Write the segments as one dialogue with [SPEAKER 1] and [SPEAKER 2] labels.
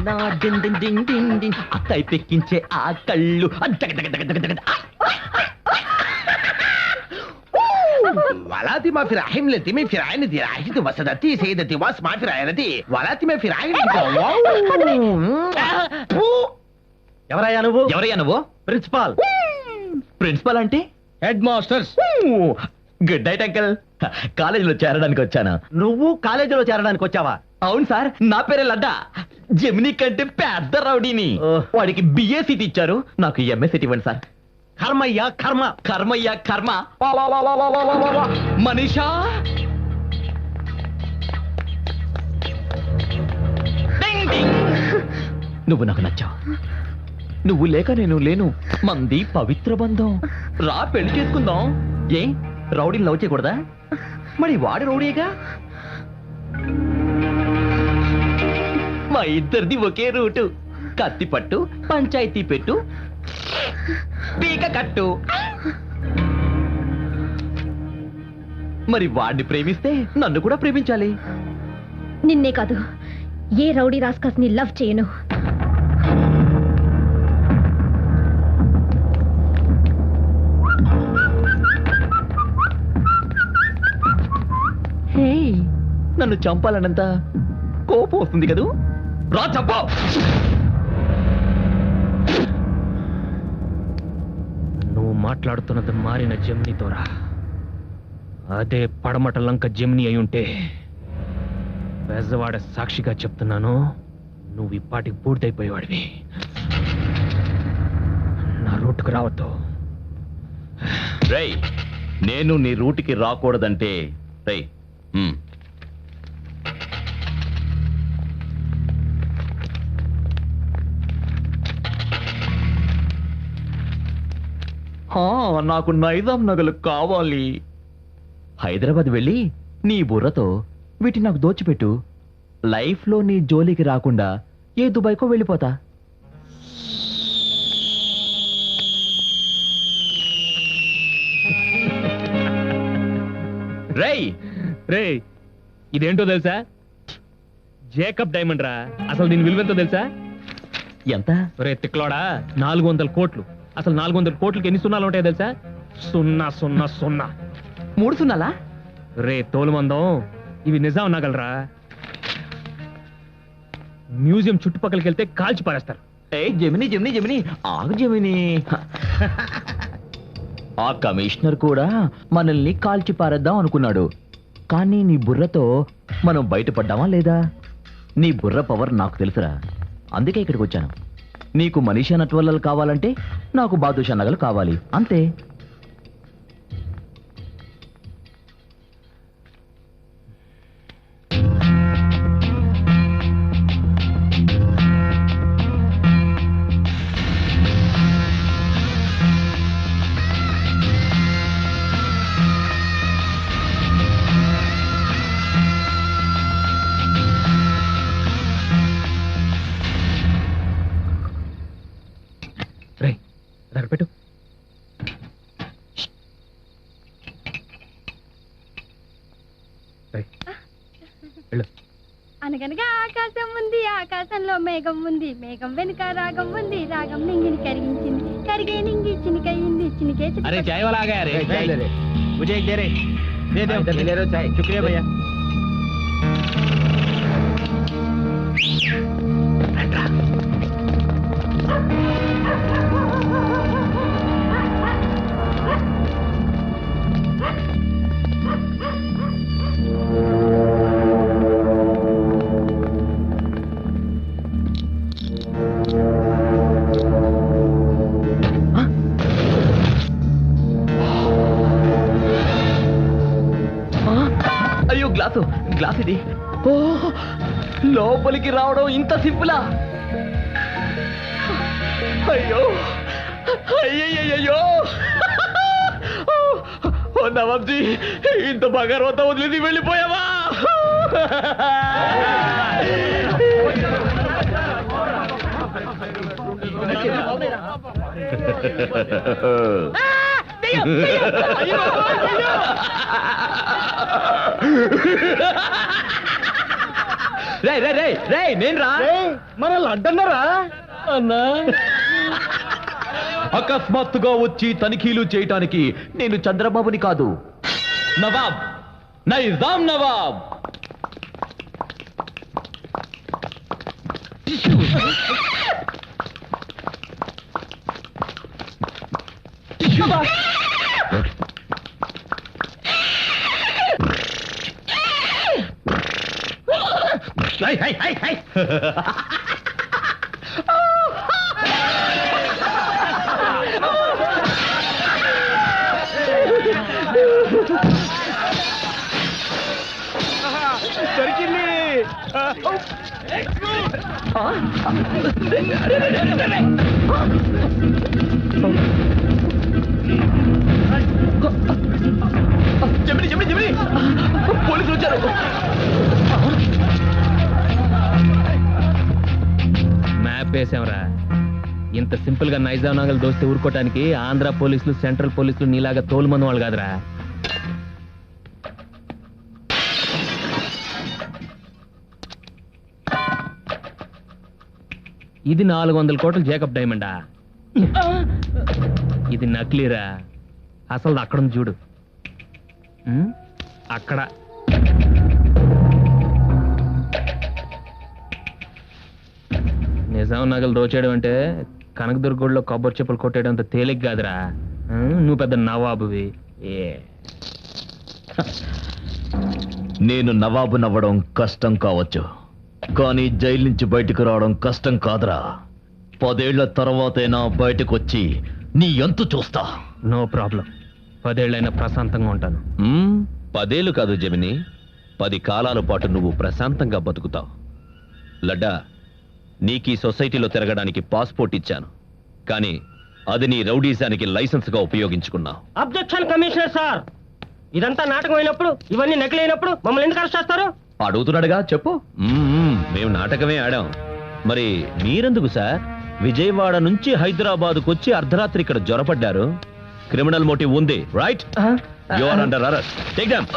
[SPEAKER 1] నా డింగ్ డింగ్ డింగ్ డింగ్ డింగ్ అక్కై పెక్కించే ఆ కళ్ళు ఆ దగ దగ దగ దగ దగ. ఆ!
[SPEAKER 2] ولا ما في رحم التي من فرعين دي راحت وسدتي سيدتي واسمع فرعينتي ولا ما في رحم
[SPEAKER 3] ఎవరయ్యా నువ్వు
[SPEAKER 1] ఎవరయ్యా నువ్వు
[SPEAKER 3] ప్రిన్సిపాల్
[SPEAKER 1] ప్రిన్సిపల్ అంటే
[SPEAKER 3] head masters
[SPEAKER 1] good night uncle కాలేజీలో చేరడానికి వచ్చాను
[SPEAKER 3] నువ్వు కాలేజీలో చేరడానికి వచ్చావా
[SPEAKER 1] అవును సార్ నా పేరే లడ్డా జమినీ కంటే పెద్ద రౌడీని. వాడికి బిఏ సీట్ ఇచ్చారు నాకు ఎంఏ సీట్ ఇవ్వండి సార్.
[SPEAKER 3] కర్మయ్యా కర్మ.
[SPEAKER 1] కర్మయ్య కర్మ. మనీషా. నువ్వు నాకు నచ్చావు. నువ్వు లేక నేను లేను. మంది పవిత్ర బంధం. రా పెళ్ళి చేసుకుందాం. ఏ? రౌడీని లవ్ చేయకూడదా? మరి వాడు రౌడీగా మా ఇద్దరిది ఒకే రూటు. కత్తి పట్టు పంచాయతీ పెట్టు. పీక కట్టు. మరి వాడిని ప్రేమిస్తే నన్ను కూడా ప్రేమించాలి.
[SPEAKER 4] నిన్నే కాదు ఏ రౌడీ రాస్కస్ని లవ్ చేయను.
[SPEAKER 1] నన్ను చంపాలన్నంత కోపం వస్తుంది కదూ? రా
[SPEAKER 5] నువ్వు మాట్లాడుతున్నది మారిన జమ్నీతోరా అదే పడమట లంక జమ్ని అయి ఉంటే పెద్దవాడ సాక్షిగా చెప్తున్నాను నువ్వు ఇప్పటికి పూర్తయిపోయేవాడివి. నా రూట్కు రావద్దు.
[SPEAKER 1] రేయ్ నేను నీ రూట్కి రాకూడదంటే రేయ్ నాకు నైజాం నగలు కావాలి. హైదరాబాద్ వెళ్ళి నీ బుర్రతో వీటిని నాకు దోచిపెట్టు. లైఫ్లో నీ జోలికి రాకుండా ఏ దుబాయ్కో వెళ్ళిపోతా. రేయ్
[SPEAKER 5] రే ఇదేంటో తెలుసా? జేకబ్ డైమండ్ రా అసలు దీని విలువెంతో తెలుసా?
[SPEAKER 1] ఎంత?
[SPEAKER 5] రే తిక్లోడా నాలుగు వందల కోట్లు. అసలు నాలుగు వందల కోట్లకి ఎన్ని సున్నాలు ఉంటాయో తెలుసా? సున్నా సున్నా సున్నా.
[SPEAKER 1] మూడు సున్నాలా?
[SPEAKER 5] రే తోలుమందం ఇవి నిజం నగలరా మ్యూజియం చుట్టుపక్కలకి వెళ్తే కాల్చి పారేస్తారు.
[SPEAKER 1] ఏ జమిని జమిని జమిని. ఆగు జమిని. ఆ కమిషనర్ కూడా మనల్ని కాల్చి పారేద్దాం అనుకున్నాడు. కానీ నీ బుర్రతో మనం బయటపడ్డామా లేదా? నీ బుర్ర పవర్ నాకు తెలుసురా. అందుకే ఇక్కడికి వచ్చాను. నీకు మనీషా నట్వల్లలు కావాలంటే నాకు బాదుషా నగలు కావాలి. అంతే.
[SPEAKER 4] అనగనగా ఆకాశం ఉంది ఆకాశంలో మేఘం ఉంది మేఘం వెనుక రాగం ఉంది రాగం నింగిని కరిగించింది కరిగే నింగి చినికయింది చినికే చినిక-
[SPEAKER 5] अरे चाय वाला आ गया रे
[SPEAKER 3] चाय ले रे।
[SPEAKER 5] मुझे एक दे रे दे दे
[SPEAKER 3] इधर ले लो चाय
[SPEAKER 5] शुक्रिया भैया
[SPEAKER 1] ఆ, గ్లాసు గ్లాస్ ఇది. ఓ లోపలికి రావడం ఇంత సింపులా? అయ్యో అయ్యయ్యో ఓ నవాబ్జీ ఇంత బంగారం వదిలేసి వెళ్ళిపోయావా? రే రే రే రే నేను రా.
[SPEAKER 3] మన లడ్డన్నరా
[SPEAKER 5] అన్నా.
[SPEAKER 1] అకస్మాత్తుగా వచ్చి తనిఖీలు చేయటానికి నేను చంద్రబాబుని కాదు. నవాబ్. నైజాం నవాబ్.
[SPEAKER 2] హై, హై, హై.
[SPEAKER 1] చెమిడి చెమిడి చెమిడి పోలీసులు వచ్చారు.
[SPEAKER 5] మ్యాప్ ఇంత సింపుల్గా నైజాం నాగలు దోస్తే ఊరుకోవటానికి ఆంధ్ర పోలీసులు సెంట్రల్ పోలీసులు నీలాగా తోలుమంది వాళ్ళు కాదురా. ఇది నాలుగు వందల కోట్ల జేకబ్ డైమండా ఇది నకిలీరా. అసలు అక్కడ ఉంది చూడు. అక్కడ. నిజాం నగలు దోచేయడం అంటే కనకదుర్గూడలో కొబ్బరి చెప్పులు కొట్టేయడం అంత తేలిక కాదురా. నువ్వు పెద్ద నవాబువి. ఏ.
[SPEAKER 1] నేను నవాబు నవ్వడం కష్టం కావచ్చు. కానీ జైలు నుంచి బయటకు రావడం కష్టం కాదురా. పదేళ్ళ తర్వాతైనా బయటకు వచ్చి నీ ఎంతు చూస్తా.
[SPEAKER 5] No problem. పదేళ్ళైనా ప్రశాంతంగా ఉంటాను.
[SPEAKER 6] మ్మ్, పదేళ్ళు కాదు జమిని. పది కాలాల పాటు నువ్వు ప్రశాంతంగా బతుకుతావు. లడ్డా నీకీ సొసైటీలో తిరగడానికి పాస్పోర్ట్ ఇచ్చాను. కానీ అది నీ రౌడీజానికి లైసెన్స్గా ఉపయోగించుకున్నావు.
[SPEAKER 3] Objection commissioner sir! ఇదంతా నాటకం అయినప్పుడు ఇవన్నీ నకిలీ అయినప్పుడు మమ్మల్ని ఎందుకు అరెస్ట్ చేస్తారు?
[SPEAKER 1] అడుగుతున్నాడుగా చెప్పు.
[SPEAKER 6] మేము నాటకమే ఆడాం. మరి మీరెందుకు సార్? విజయవాడ నుంచి హైదరాబాద్కు వచ్చి అర్ధరాత్రి ఇక్కడ జ్వరపడ్డారు క్రిమినల్ మోటివ్ ఉంది right? You are under arrest take them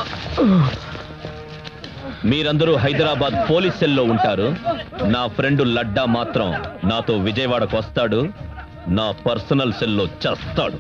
[SPEAKER 6] మీరందరూ హైదరాబాద్ పోలీస్ సెల్లో ఉంటారు. నా ఫ్రెండ్ లడ్డా మాత్రం నాతో విజయవాడకు వస్తాడు. నా పర్సనల్ సెల్లో చేస్తాడు.